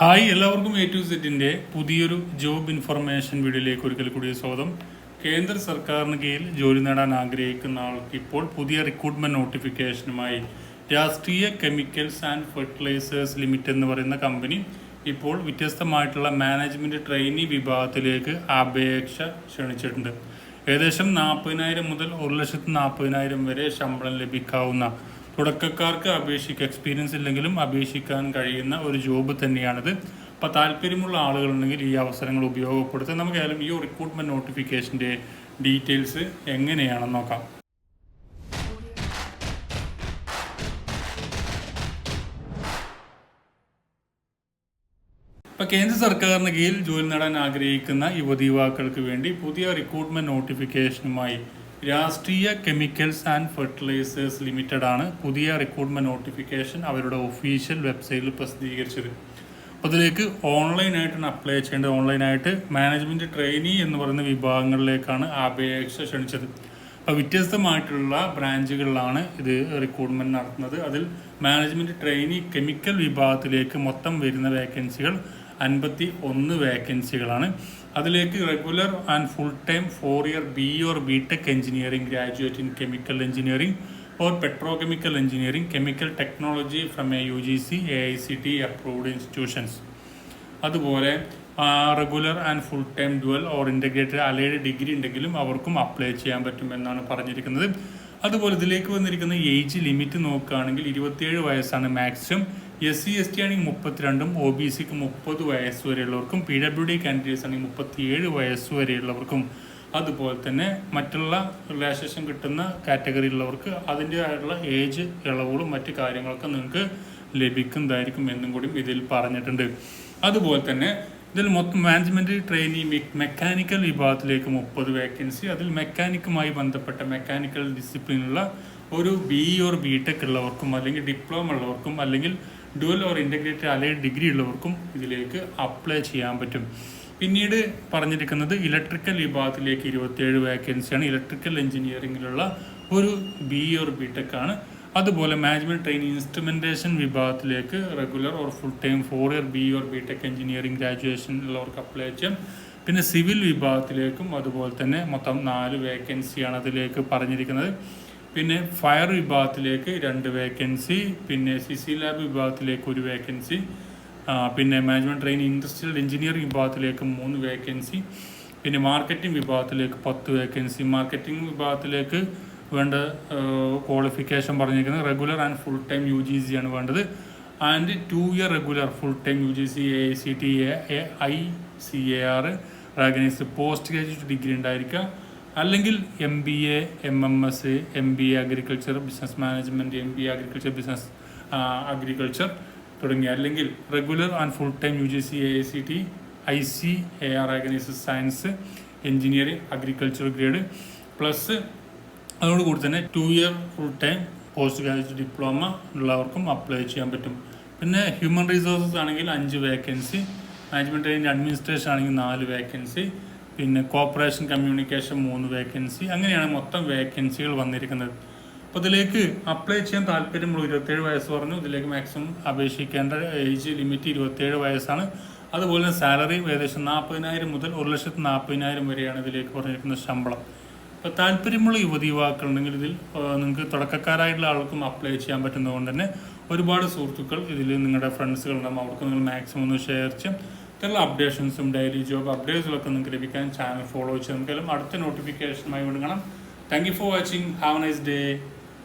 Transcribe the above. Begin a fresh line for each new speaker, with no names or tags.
Hi എല്ലാവർക്കും A to സെറ്റിന്റെ പുതിയൊരു ജോബ് ഇൻഫർമേഷൻ വീഡിയോയിലേക്ക് ഒരിക്കൽ കൂടി സ്വാഗതം. കേന്ദ്ര സർക്കാരിന് കീഴിൽ ജോലി നേടാൻ ആഗ്രഹിക്കുന്ന ആൾക്ക് ഇപ്പോൾ പുതിയ റിക്രൂട്ട്മെന്റ് നോട്ടിഫിക്കേഷനുമായി രാഷ്ട്രീയ കെമിക്കൽസ് ആൻഡ് ഫെർട്ടിലൈസേഴ്സ് ലിമിറ്റഡ് എന്ന് പറയുന്ന കമ്പനി ഇപ്പോൾ വ്യത്യസ്തമായിട്ടുള്ള മാനേജ്മെന്റ് ട്രെയിനി വിഭാഗത്തിലേക്ക് അപേക്ഷ ക്ഷണിച്ചിട്ടുണ്ട്. ഏകദേശം നാൽപ്പതിനായിരം മുതൽ ഒരു ലക്ഷത്തി നാൽപ്പതിനായിരം വരെ ശമ്പളം ലഭിക്കാവുന്ന തുടക്കക്കാർക്ക് അപേക്ഷിക്കുക എക്സ്പീരിയൻസ് ഇല്ലെങ്കിലും അപേക്ഷിക്കാൻ കഴിയുന്ന ഒരു ജോബ് തന്നെയാണിത്. അപ്പോൾ താല്പര്യമുള്ള ആളുകളുണ്ടെങ്കിൽ ഈ അവസരങ്ങൾ ഉപയോഗപ്പെടുത്തി നമുക്കായാലും ഈ റിക്രൂട്ട്മെന്റ് നോട്ടിഫിക്കേഷന്റെ ഡീറ്റെയിൽസ് എങ്ങനെയാണെന്ന് നോക്കാം. ഇപ്പോൾ കേന്ദ്ര സർക്കാരിന് കീഴിൽ ജോലി നേടാൻ ആഗ്രഹിക്കുന്ന യുവതി യുവാക്കൾക്ക് വേണ്ടി പുതിയ റിക്രൂട്ട്മെന്റ് നോട്ടിഫിക്കേഷനുമായി രാഷ്ട്രീയ കെമിക്കൽസ് ആൻഡ് ഫെർട്ടിലൈസേഴ്സ് ലിമിറ്റഡ് ആണ് പുതിയ റിക്രൂട്ട്മെന്റ് നോട്ടിഫിക്കേഷൻ അവരുടെ ഒഫീഷ്യൽ വെബ്സൈറ്റിൽ പ്രസിദ്ധീകരിച്ചത്. അപ്പോൾ അതിലേക്ക് ഓൺലൈനായിട്ടാണ് അപ്ലൈ ചെയ്യേണ്ടത്. ഓൺലൈനായിട്ട് മാനേജ്മെന്റ് ട്രെയിനി എന്ന് പറയുന്ന വിഭാഗങ്ങളിലേക്കാണ് അപേക്ഷ ക്ഷണിച്ചത്. അപ്പോൾ വ്യത്യസ്തമായിട്ടുള്ള ബ്രാഞ്ചുകളിലാണ് ഇത് റിക്രൂട്ട്മെന്റ് നടത്തുന്നത്. അതിൽ മാനേജ്മെന്റ് ട്രെയിനി കെമിക്കൽ വിഭാഗത്തിലേക്ക് മൊത്തം വരുന്ന വേക്കൻസികൾ അൻപത്തി ഒന്ന് വേക്കൻസികളാണ്. അതിലേക്ക് regular and full time four year B or B tech engineering graduate in chemical engineering or petrochemical engineering chemical technology from A U G C A I C T approved institutions അതുപോലെ regular and full time dual or integrated allied degree ഉണ്ടെങ്കിലും അവർക്കും apply ചെയ്യാൻ പറ്റും എന്നാണ് പറഞ്ഞിരിക്കുന്നത്. അതുപോലെ ഇതിലേക്ക് വന്നിരിക്കുന്ന ഏജ് ലിമിറ്റ് നോക്കുകയാണെങ്കിൽ ഇരുപത്തിയേഴ് വയസ്സാണ് maximum S C S T ആണെങ്കിൽ മുപ്പത്തിരണ്ടും ഒ ബി സിക്ക് മുപ്പത് വയസ്സ് വരെയുള്ളവർക്കും പി ഡബ്ല്യു ഡി കാൻഡിഡേറ്റ്സ് ആണെങ്കിൽ മുപ്പത്തിയേഴ് വയസ്സ് വരെയുള്ളവർക്കും അതുപോലെ തന്നെ മറ്റുള്ള റിലാക്സേഷൻ കിട്ടുന്ന കാറ്റഗറിയിലുള്ളവർക്ക് അതിന്റെതായിട്ടുള്ള ഏജ് ഇളവുകളും മറ്റു കാര്യങ്ങളൊക്കെ നിങ്ങൾക്ക് ലഭിക്കുന്നതായിരിക്കും എന്നും കൂടി ഇതിൽ പറഞ്ഞിട്ടുണ്ട്. അതുപോലെ തന്നെ ഇതിൽ മൊത്തം മാനേജ്മെന്റ് ട്രെയിനി മെക്കാനിക്കൽ വിഭാഗത്തിലേക്ക് മുപ്പത് വേക്കൻസി അതിൽ മെക്കാനിക്കുമായി ബന്ധപ്പെട്ട മെക്കാനിക്കൽ ഡിസിപ്ലിനുള്ള ഒരു ബി ഓർ ബി ടെക് ഉള്ളവർക്കും അല്ലെങ്കിൽ ഡിപ്ലോമ ഉള്ളവർക്കും അല്ലെങ്കിൽ ഡുവൽ ഓർ ഇന്റഗ്രേറ്റഡ് അല്ലെങ്കിൽ ഡിഗ്രി ഉള്ളവർക്കും ഇതിലേക്ക് അപ്ലൈ ചെയ്യാൻ പറ്റും. പിന്നീട് പറഞ്ഞിരിക്കുന്നത് ഇലക്ട്രിക്കൽ വിഭാഗത്തിലേക്ക് ഇരുപത്തിയേഴ് വേക്കൻസിയാണ് ഇലക്ട്രിക്കൽ എഞ്ചിനീയറിംഗിലുള്ള ഒരു ബി ഓർ ബി ടെക് ആണ്. അതുപോലെ മാനേജ്മെന്റ് ട്രെയിനിങ് ഇൻസ്ട്രുമെന്റേഷൻ വിഭാഗത്തിലേക്ക് regular or full time four year B or B tech engineering graduation ഉള്ളവർക്ക് അപ്ലൈ ചെയ്യാം. പിന്നെ സിവിൽ വിഭാഗത്തിലേക്കും അതുപോലെ തന്നെ മൊത്തം നാല് വേക്കൻസിയാണ് അതിലേക്ക് പറഞ്ഞിരിക്കുന്നത്. പിന്നെ ഫയർ വിഭാഗത്തിലേക്ക് രണ്ട് വേക്കൻസി പിന്നെ സി സി ലാബ് വിഭാഗത്തിലേക്ക് ഒരു വേക്കൻസി പിന്നെ മാനേജ്മെന്റ് ട്രെയിനിങ് ഇൻഡസ്ട്രിയൽ എഞ്ചിനീയറിംഗ് വിഭാഗത്തിലേക്ക് മൂന്ന് വേക്കൻസി പിന്നെ മാർക്കറ്റിംഗ് വിഭാഗത്തിലേക്ക് പത്ത് വേക്കൻസി മാർക്കറ്റിംഗ് വിഭാഗത്തിലേക്ക് വേണ്ട ക്വാളിഫിക്കേഷൻ പറഞ്ഞിരിക്കുന്നത് regular and full time U G C ആണ് വേണ്ടത്. And two year regular full time U G C A C T A I C A R recognised post graduate degree ഉണ്ടായിരിക്കുക. അല്ലെങ്കിൽ M B A M M S M B A agriculture business management M B A agriculture business agriculture തുടങ്ങിയ അല്ലെങ്കിൽ regular and full time U G C A C T I C A R organise science engineering agriculture grade plus അതോടുകൂടി തന്നെ two year full time post graduate diploma ഉള്ളവർക്കും apply ചെയ്യാൻ പറ്റും. പിന്നെ human resources ആണെങ്കിൽ അഞ്ച് വേക്കൻസി മാനേജ്മെന്റ് ആൻഡ് അഡ്മിനിസ്ട്രേഷൻ ആണെങ്കിൽ നാല് വേക്കൻസി പിന്നെ കോർപ്പറേഷൻ കമ്മ്യൂണിക്കേഷൻ മൂന്ന് വേക്കൻസി അങ്ങനെയാണ് മൊത്തം വേക്കൻസികൾ വന്നിരിക്കുന്നത്. അപ്പോൾ ഇതിലേക്ക് അപ്ലൈ ചെയ്യാൻ താല്പര്യമുള്ള ഇരുപത്തേഴ് വയസ്സ് പറഞ്ഞു. ഇതിലേക്ക് മാക്സിമം അപേക്ഷിക്കേണ്ട ഏജ് ലിമിറ്റ് ഇരുപത്തേഴ് വയസ്സാണ്. അതുപോലെ തന്നെ സാലറി ഏകദേശം നാൽപ്പതിനായിരം മുതൽ ഒരു ലക്ഷത്തി നാൽപ്പതിനായിരം വരെയാണ് ഇതിലേക്ക് പറഞ്ഞിരിക്കുന്ന ശമ്പളം. അപ്പോൾ താല്പര്യമുള്ള യുവതി യുവാക്കളുണ്ടെങ്കിൽ ഇതിൽ നിങ്ങൾക്ക് തുടക്കക്കാരായിട്ടുള്ള ആൾക്കും അപ്ലൈ ചെയ്യാൻ പറ്റുന്നതുകൊണ്ട് തന്നെ ഒരുപാട് സുഹൃത്തുക്കൾ ഇതിൽ നിങ്ങളുടെ ഫ്രണ്ട്സുകളുണ്ടാകും അവർക്ക് നിങ്ങൾ മാക്സിമം ഒന്ന് ഷെയർ ചെയ്യാം. ഇത്തരം അപ്ഡേഷൻസും ഡെയിലി ജോബ് അപ്ഡേറ്റ്സുകളൊക്കെ നിങ്ങൾക്ക് ലഭിക്കാൻ ചാനൽ ഫോളോ ചെയ്ത് നമുക്കെല്ലാം അടുത്ത നോട്ടിഫിക്കേഷനുമായി വിടുകണം thank you for watching have nice day